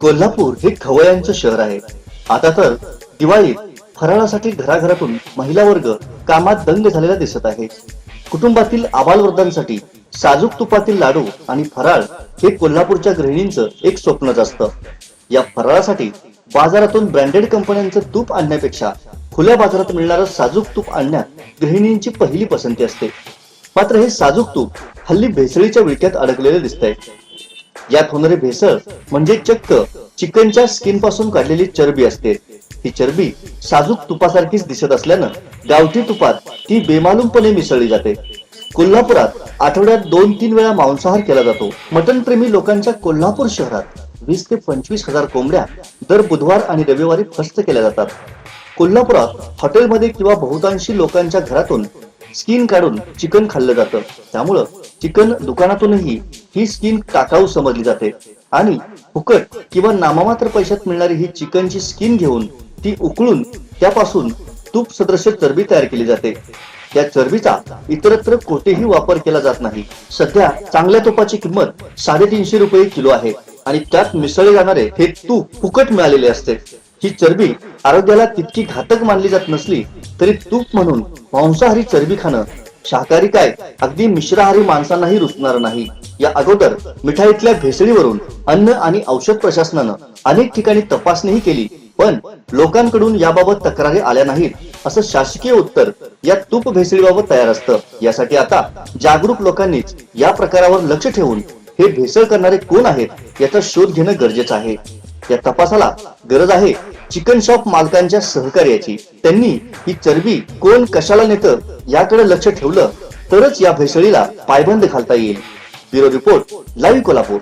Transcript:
कोल्हापूर हे खवयांचं शहर आहे. आता तर दिवाळीत फराळासाठी घराघरातून महिला वर्ग कामात दंग झालेला दिसत आहे. कुटुंबातील आबालवृद्धांसाठी साजूक तुपातील लाडू आणि फराळ हे कोल्हापूरच्या गृहिणींचं एक स्वप्नच असतं. या फराळासाठी बाजारातून ब्रँडेड कंपन्यांचं तूप आणण्यापेक्षा खुल्या बाजारात मिळणारं साजूक तूप आणण्यात गृहिणींची पहिली पसंती असते. मात्र हे साजूक तूप हल्ली भेसळीच्या विळख्यात अडकलेले दिसतंय. यात होणारे भेसळ म्हणजे चक्क. चिकनच्या स्किनपासून काढलेली चरबी असते. ही चरबी साजूक तुपासारखीच दिसत असल्यानं गावठी तुपात ती बेमालूमपणे मिसळली जाते. कोल्हापुरात आठवड्यात दोन तीन वेळा मांसाहार केला जातो. मटन प्रेमी लोकांच्या कोल्हापूर शहरात वीस ते पंचवीस हजार कोंबड्या दर बुधवार आणि रविवारी फस्त केल्या जातात. कोल्हापुरात हॉटेलमध्ये किंवा बहुतांशी लोकांच्या घरातून स्किन काढून चिकन खाल्लं जातं. त्यामुळं चिकन दुकानातूनही ही स्किन टाकाऊ समजली जाते. आणि फुकट किंवा नाममात्र पैशात मिळणारी ही चिकनची स्किन घेऊन ती उकळून त्यापासून तूप सदृश्य चरबी तयार केली जाते. त्या चरबीचा इतरत्र कोठेही वापर केला जात नाही. सध्या चांगल्या तुपाची किंमत साडेतीनशे रुपये किलो आहे. आणि त्यात मिसळले जाणारे हे तूप फुकट मिळालेले असते. ही चरबी आरोग्याला तितकी घातक मानली जात नसली तरी तूप म्हणून मांसाहारी चरबी खाणं शाकाहारी काय अगदी मिश्राहारी माणसांनाही रुचणार नाही. या अगोदर मिठाईतल्या भेसळीवरून अन्न आणि औषध प्रशासनानं अनेक ठिकाणी तपासणीही केली पण लोकांकडून याबाबत तक्रारी आल्या नाहीत असं शासकीय उत्तर या तूप भेसळीबाबत तयार असतं. यासाठी आता जागरूक लोकांनीच या प्रकारावर लक्ष ठेवून हे भेसळ करणारे कोण आहेत याचा शोध घेणं गरजेचं आहे. या तपासाला गरज आहे चिकन शॉप मालकांच्या सहकार्याची. त्यांनी ही चरबी कोण कशाला नेतं याकडे लक्ष ठेवलं तरच या भेसळीला पायबंद घालता येईल. Bureau report live Kolhapur.